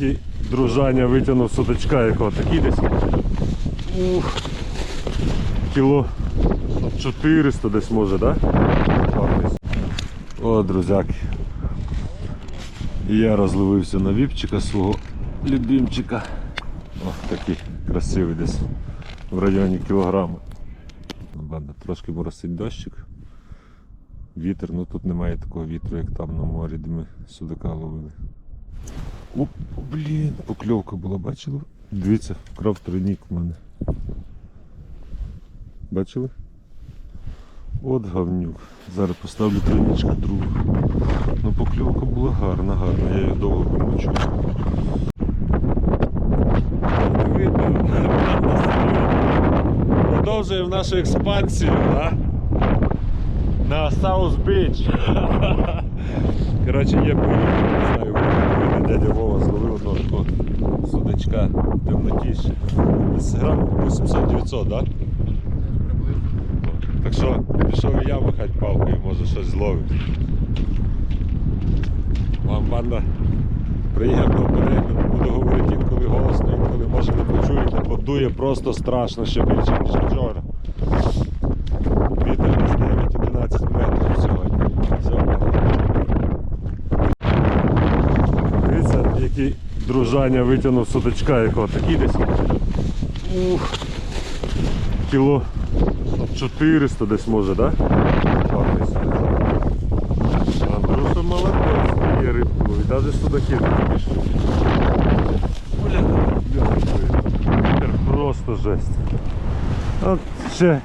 який дружання витягнув судачка якого такий десь. Ух, кіло 400 десь може, так? Да? О, друзяки. Я розловився на віпчика свого любимчика. О, такий красивий десь в районі кілограма. Банда, трошки моросить дощик. Вітер, ну тут немає такого вітру, як там на морі, де ми судака ловили. О, блін, покльовка була, бачили? Дивіться, кров тройник в мене. Бачили? От говнюк. Зараз поставлю тройничка другу. Ну покльовка була гарна, гарна, я її довго помочу. Продовжуємо нашу експансію, а? На South Beach. Коротше, є поїхали, не знаю, дядя Вова зловив одного такого судачка темнотіше. Десь грам 800-900, так? Так що пішов і я махати палкою, може щось зловить. Вам банда приємного перегляду, буду говорити інколи голосно, інколи може ви почуєте, бо дує просто страшно ще більше, ніж вчора. Вітер десь 9-11 метрів сьогодні. Все. Дивіться, який дружання витягнув судачка якого такий десь. Ух, кіло 400 десь може? Да? Андрюша молодець, є рибку, і навіть пішли. Бля, вітер просто жесть. От ще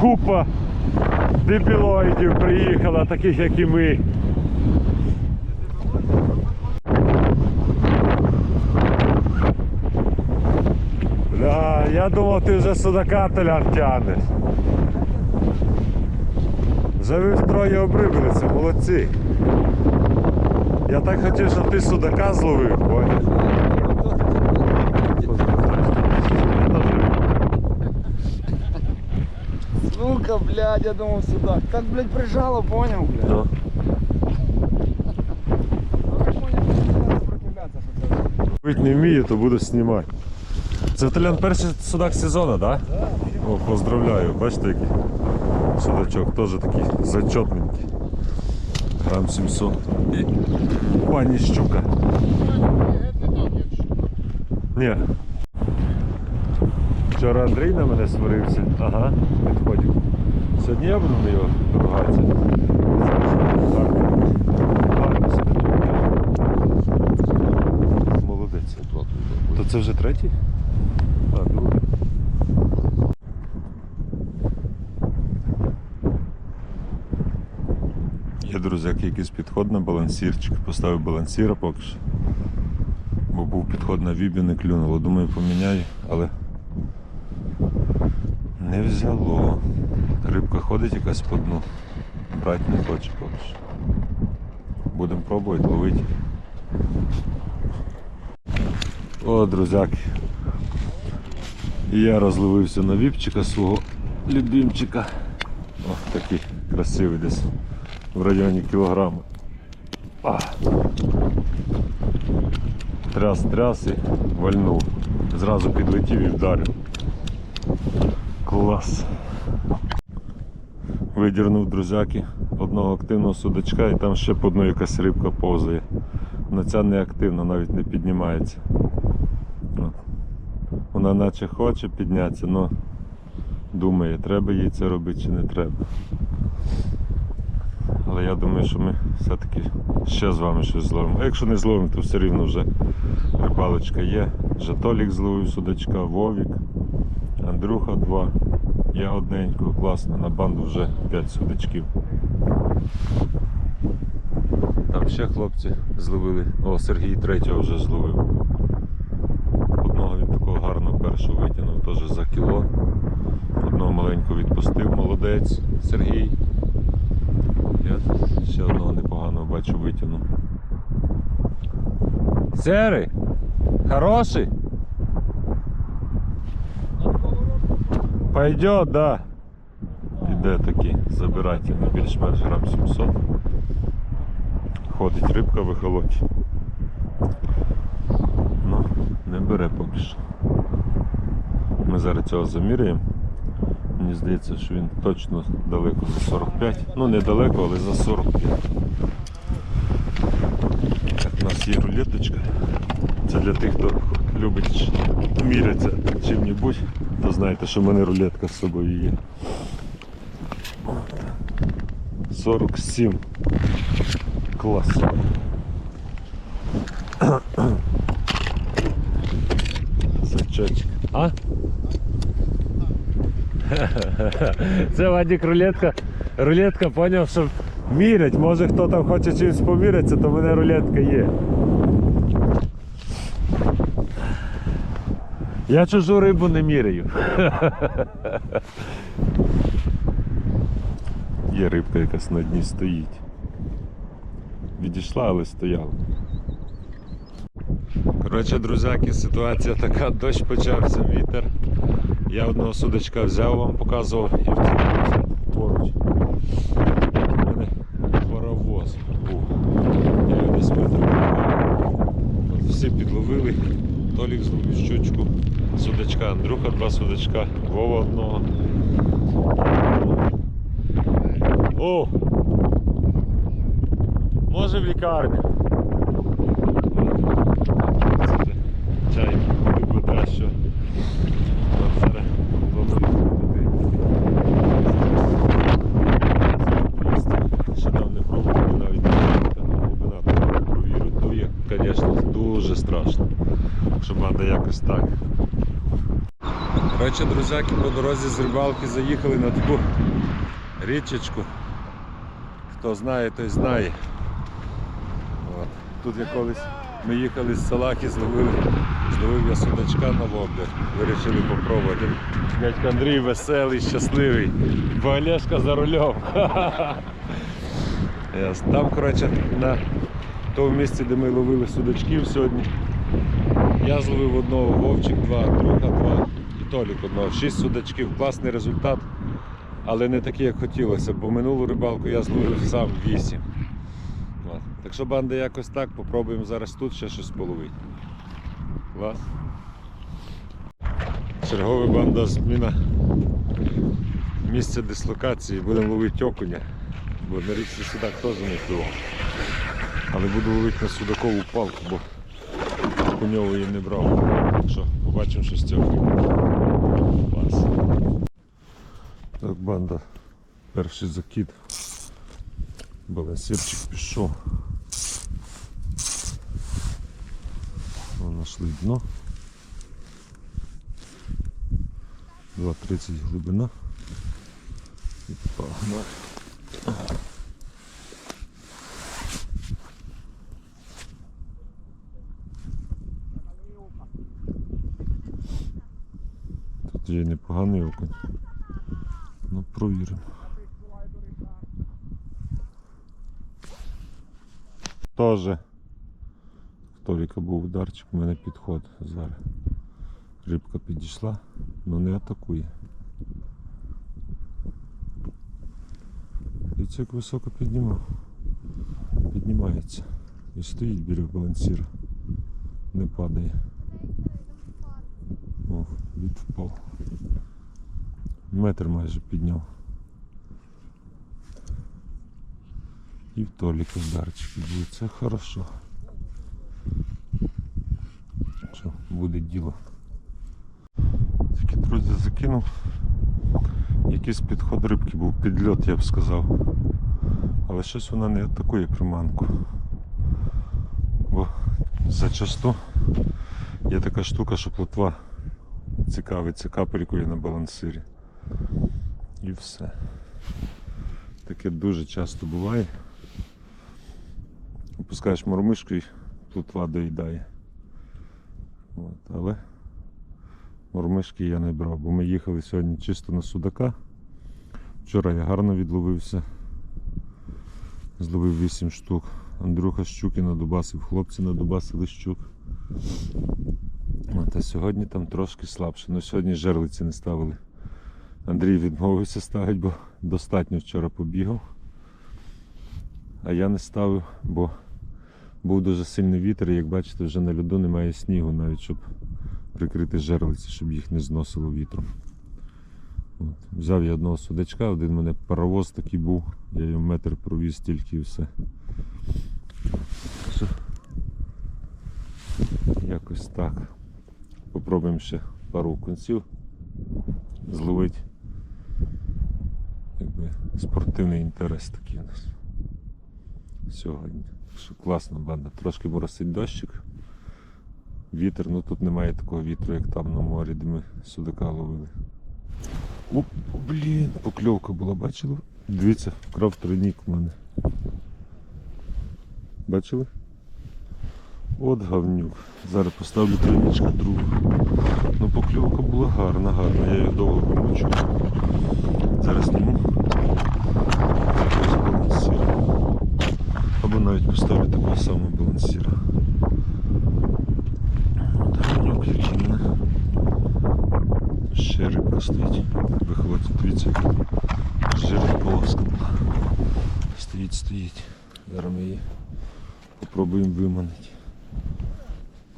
купа дебілоїдів приїхала, таких як і ми. Бля, я думав, ти вже судака теляр тянеш. Вже ви втроє обрибилися, молодці. Я так хотів, щоб ти судака зловив, понял? Сука, блядь, я думал сюда. Как, блядь, прижало, понял, блядь? Ну. Ну. Бить не вміє, то буду знімати. Це Толян перший судак сезону, так? Да? О, поздравляю, бачите який судачок, теж такий зачетненький. Грам 700. І пані щука. Ні. Вчора Андрій на мене сварився. Ага, підходив. Сьогодні я буду на його ругатися. Молодець. То це вже третій? А, другий. Є, друзяки, якийсь підход на балансірчик. Поставив балансіра поки що. Бо був підход на вібі, не клюнуло. Думаю, поміняю, але не взяло. Рибка ходить якась по дну. Брати не хоче поки що. Будемо пробувати ловити. О, друзяки. І я розловився на віпчика свого любимчика. О, такий красивий десь в районі кілограма. А. Тряс, тряс і вальнув. Зразу підлетів і вдарив. Клас. Видірнув друзяки одного активного судачка і там ще по одну якась рибка повзає. Но ця не активна, навіть не піднімається. Вона наче хоче піднятися, але думає, треба їй це робити чи не треба. Але я думаю, що ми все-таки ще з вами щось зловимо. А якщо не зловимо, то все рівно вже рибалочка є. Вже зловив судачка, Вовік, Андрюха 2. Я одненького, класно, на банду вже 5 судачків. Там ще хлопці зловили. О, Сергій третього вже зловив. Одного він такого гарного першого витягнув теж за кіло. Одного маленького відпустив, молодець Сергій. Я ще одного непоганого бачу витягнув. Серий! Хороший? Пойдет, да. Іде такий, забирайте більш-менш грам 700. Ходить рибка вихолоть. поки що. Ми зараз цього заміряємо. Мені здається, що він точно далеко за 45. Ну не далеко, але за 45. Так, у нас є рулеточка. Це для тих, хто любить мірятися чим-небудь, то знаєте, що в мене рулетка з собою є. 47. Клас. Сачочок. А? Це Вадік рулетка. Рулетка поняв, що мірять. Може хто там хоче чимось помірятися, то в мене рулетка є. Я чужу рибу не міряю. Є рибка якась на дні стоїть. Відійшла, але стояла. Коротше, друзяки, ситуація така, дощ почався, вітер. Я одного судочка взяв, вам показував і втягнувся поруч. У мене паровоз був. Я його десь. От Всі підловили. Толік зловив щучку, судачка, Андрюха два судачка, Вова одного. О! Може в лікарню. Чай вода, що От зараз планую туди. Ще дав не пробував, навіть там глибина провірю. Дує, звісно, Якщо банда якось так. Коротше, друзяки, по дорозі з рибалки заїхали на таку річечку. Хто знає, той знає. От. Тут я колись ми їхали з Салаки, зловили, зловив я судачка на воблер. Вирішили попробувати. Дядько Андрій веселий, щасливий. Бо Олешка за рулем. Там, коротше, на тому місці, де ми ловили судачків сьогодні. Я зловив одного, Вовчик два, друга два і Толік одного. Шість судачків, класний результат, але не такий, як хотілося, бо минулу рибалку я зловив сам вісім. Так що банда якось так, попробуємо зараз тут ще щось половити. Клас. Чергова банда зміна місця дислокації. Будемо ловити окуня, бо на річці судак теж не клював. Але буду ловити на судакову палку, бо окуньової не брав. Так що побачимо, що з цього. Клас. Так, банда. Перший закид. Балансирчик пішов. Нашли дно. 2,30 глибина. І погнали. Є непоганий окунь. Ну, провіримо. Тоже. Толіка був ударчик, у мене підход зараз. Рибка підійшла, але не атакує. Дивіться, як високо піднімав. Піднімається. І стоїть біля балансіра. Не падає. О, від впав. Метр майже підняв. І в Толіка ударчики будуть. Це хорошо. Що, буде діло. Тільки, друзі, закинув. Якийсь підход рибки був підльот, я б сказав. Але щось вона не атакує приманку. Бо зачасту є така штука, що плотва цікавиться капелькою на балансирі. І все. Таке дуже часто буває. Опускаєш мормишку і плотва доїдає. От, але мормишки я не брав, бо ми їхали сьогодні чисто на судака. Вчора я гарно відловився. Зловив 8 штук. Андрюха щуки надубасив, хлопці надубасили щук. От, а сьогодні там трошки слабше. Ну сьогодні жерлиці не ставили. Андрій відмовився ставити, бо достатньо вчора побігав. А я не ставив, бо був дуже сильний вітер, і як бачите, вже на льоду немає снігу, навіть щоб прикрити жерлиці, щоб їх не зносило вітром. От. Взяв я одного судачка, один у мене паровоз такий був, я його метр провіз тільки і все. Якось так. Попробуємо ще пару кінців зловити. Якби спортивний інтерес такий у нас сьогодні. Що класна банда. Трошки моросить дощик. Вітер, ну тут немає такого вітру, як там на морі, де ми судака ловили. Оп, блін, покльовка була, бачили? Дивіться, вкрав тройник в мене. Бачили? От говнюк. Зараз поставлю тройничка другу. Ну покльовка була гарна, гарна, я її довго помочу. Зараз зніму. Або навіть поставлю такого самого балансіра. От говнюк який в. Ще рибка стоїть. Виходить, дивіться. Жирна полоска. Стоїть, стоїть. Зараз ми її попробуємо виманити.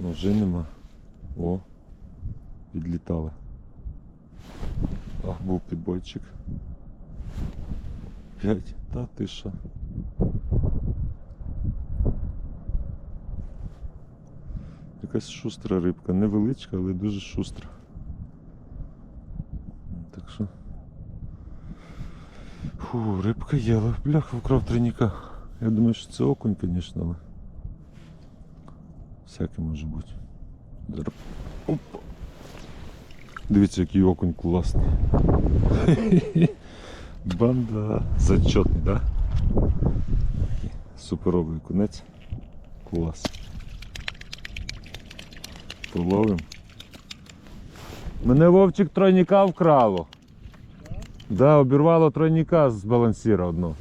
Ну вже нема. О, підлітали. Ах, був підбойчик. П'ять. Та ти що? Якась шустра рибка, невеличка, але дуже шустра. Так що. Фу, рибка є, але бляха вкрав тройника. Я думаю, що це окунь, звісно, але. Всяке може бути. Опа. Дивіться, який окунь класний. Банда зачетний, да? Суперовий окунець. Клас. Половим. Мене Вовчик тройника вкрало. Да, обірвало тройника з балансіра одного.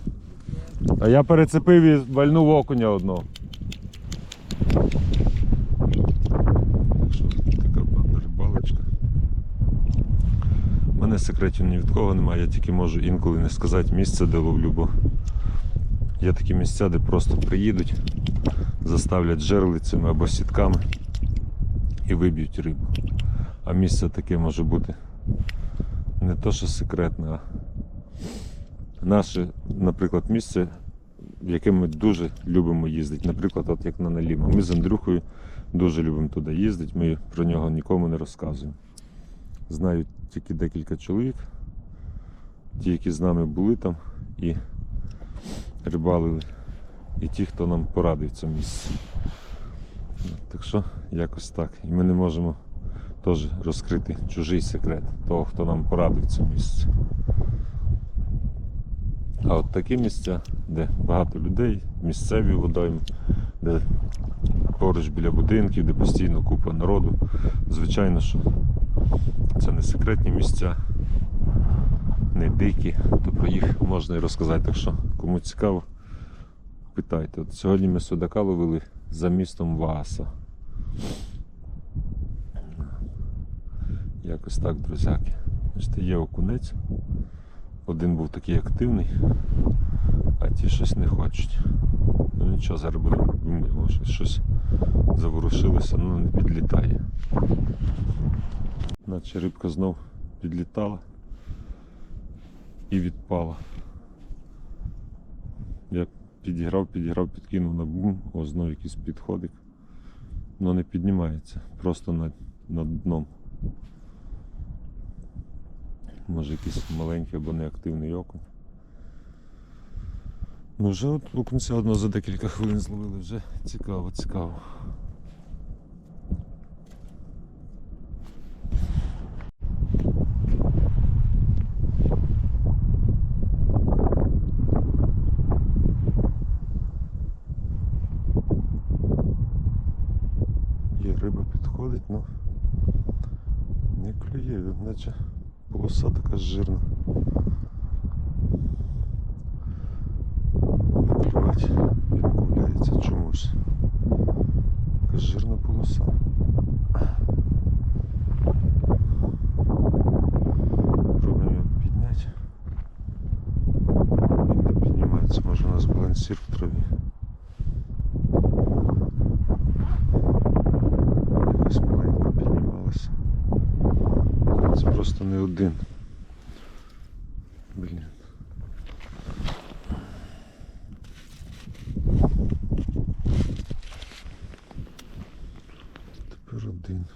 А я перецепив і вальнув окуня одного. Так що така банда рибалочка. У мене секретів ні від кого немає, я тільки можу інколи не сказати місце, де ловлю, бо є такі місця, де просто приїдуть, заставлять жерлицями або сітками і виб'ють рибу. А місце таке може бути не то, що секретне, а наше, наприклад, місце, в яке ми дуже любимо їздити. Наприклад, от як на Наліма. Ми з Андрюхою дуже любимо туди їздити, ми про нього нікому не розказуємо. Знають тільки декілька чоловік, ті, які з нами були там і рибалили, і ті, хто нам порадив це місце. Так що якось так. І ми не можемо теж розкрити чужий секрет того, хто нам порадив це місце. А от такі місця, де багато людей, місцеві водойми, де поруч біля будинків, де постійно купа народу, звичайно, що це не секретні місця, не дикі, то про їх можна і розказати. Так що, кому цікаво, питайте. От сьогодні ми судака ловили за містом Вааса. Якось так, друзяки. Бачите, є окунець. Один був такий активний, а ті щось не хочуть. Ну нічого, зараз будемо щось заворушилося, ну не підлітає. Наче рибка знов підлітала і відпала. Я підіграв, підіграв, підкинув на бум, о, знов якийсь підходик. Ну не піднімається, просто над, над дном. Може якийсь маленький або неактивний окунь. Ну вже от окунця одного за декілька хвилин зловили, вже цікаво, цікаво. Є риба підходить, але не клює, наче полоса така жирна. Не клювати відмовляється чомусь. Така жирна полоса. Пробуємо його підняти. Він не піднімається, може у нас балансір в траві. Якось маленько піднімалася. не один. Блін. Тепер один.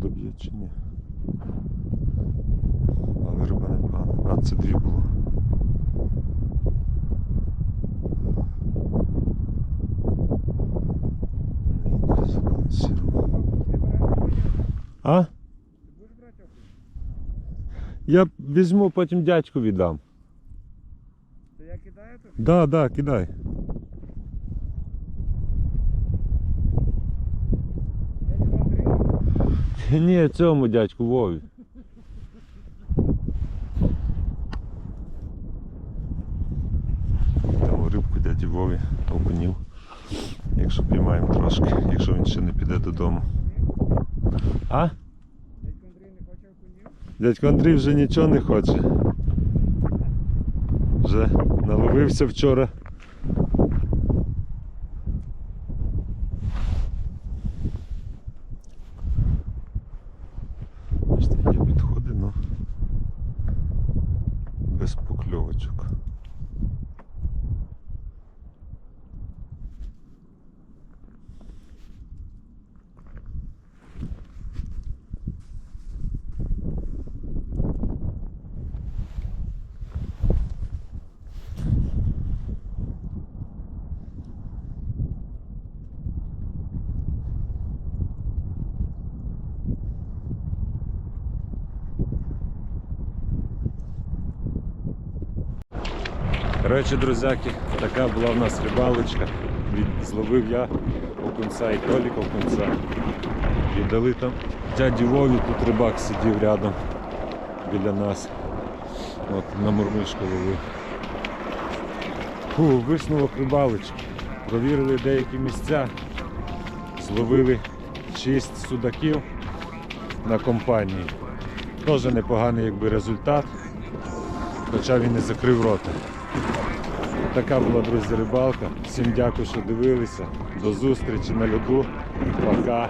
доб'є чи ні. Але риба непогана. А, це дві було. Не йде збалансировано. А? Я візьму, потім дядьку віддам. Це я кидаю тут? Да, да, кидай. Ні, цьому дядьку Вові. Тому рибку дяді Вові окунів. Якщо піймаємо трошки, якщо він ще не піде додому. А? Дядько Андрій не хоче окунів? Дядько Андрій вже нічого не хоче. Вже наловився вчора. Бачите, є підходи, але без покльовочок. Коротше, друзяки, така була в нас рибалочка. Зловив я окунця і Толік окунця. Віддали там дяді Вові, тут рибак сидів рядом біля нас. От на мурмишку ловив. Фу, висновок рибалочки. Провірили деякі місця, зловили 6 судаків на компанії. Теж непоганий якби, результат, хоча він не закрив рота. Така була, друзі, рибалка. Всім дякую, що дивилися. До зустрічі на льоду. Пока.